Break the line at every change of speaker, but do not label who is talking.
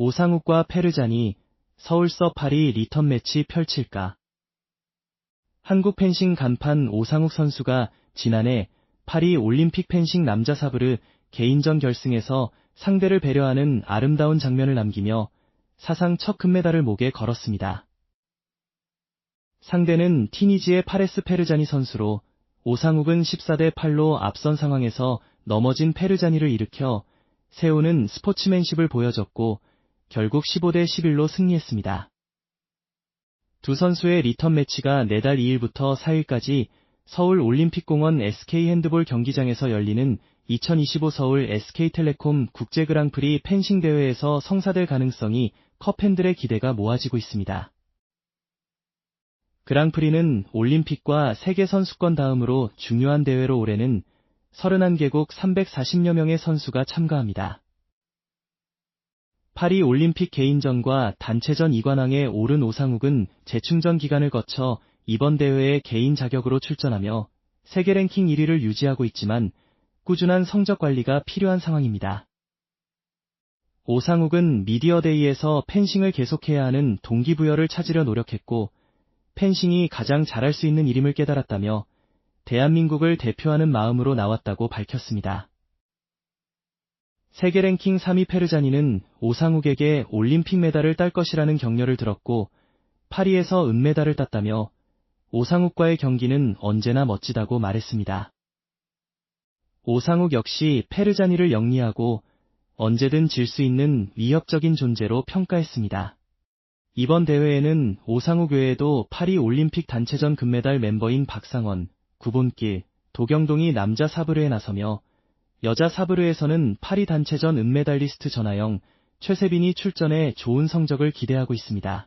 오상욱과 페르잔이 서울서 파리 리턴 매치 펼칠까? 한국 펜싱 간판 오상욱 선수가 지난해 파리 올림픽 펜싱 남자 사브르 개인전 결승에서 상대를 배려하는 아름다운 장면을 남기며 사상 첫 금메달을 목에 걸었습니다. 상대는 티니지의 파레스 페르자니 선수로 오상욱은 14대 8로 앞선 상황에서 넘어진 페르자니를 일으켜 세우는 스포츠맨십을 보여줬고 결국 15대 11로 승리했습니다. 두 선수의 리턴 매치가 내달 2일부터 4일까지 서울 올림픽공원 SK 핸드볼 경기장에서 열리는 2025 서울 SK텔레콤 국제 그랑프리 펜싱 대회에서 성사될 가능성이 컵 팬들의 기대가 모아지고 있습니다. 그랑프리는 올림픽과 세계 선수권 다음으로 중요한 대회로 올해는 31개국 340여 명의 선수가 참가합니다. 파리 올림픽 개인전과 단체전 2관왕에 오른 오상욱은 재충전 기간을 거쳐 이번 대회에 개인 자격으로 출전하며 세계 랭킹 1위를 유지하고 있지만 꾸준한 성적 관리가 필요한 상황입니다. 오상욱은 미디어데이에서 펜싱을 계속해야 하는 동기부여를 찾으려 노력했고 펜싱이 가장 잘할 수 있는 일임을 깨달았다며 대한민국을 대표하는 마음으로 나왔다고 밝혔습니다. 세계 랭킹 3위 페르자니는 오상욱에게 올림픽 메달을 딸 것이라는 격려를 들었고 파리에서 은메달을 땄다며 오상욱과의 경기는 언제나 멋지다고 말했습니다. 오상욱 역시 페르자니를 영리하고 언제든 질 수 있는 위협적인 존재로 평가했습니다. 이번 대회에는 오상욱 외에도 파리 올림픽 단체전 금메달 멤버인 박상원, 구본길, 도경동이 남자 사브르에 나서며 여자 사브르에서는 파리 단체전 은메달리스트 전하영, 최세빈이 출전해 좋은 성적을 기대하고 있습니다.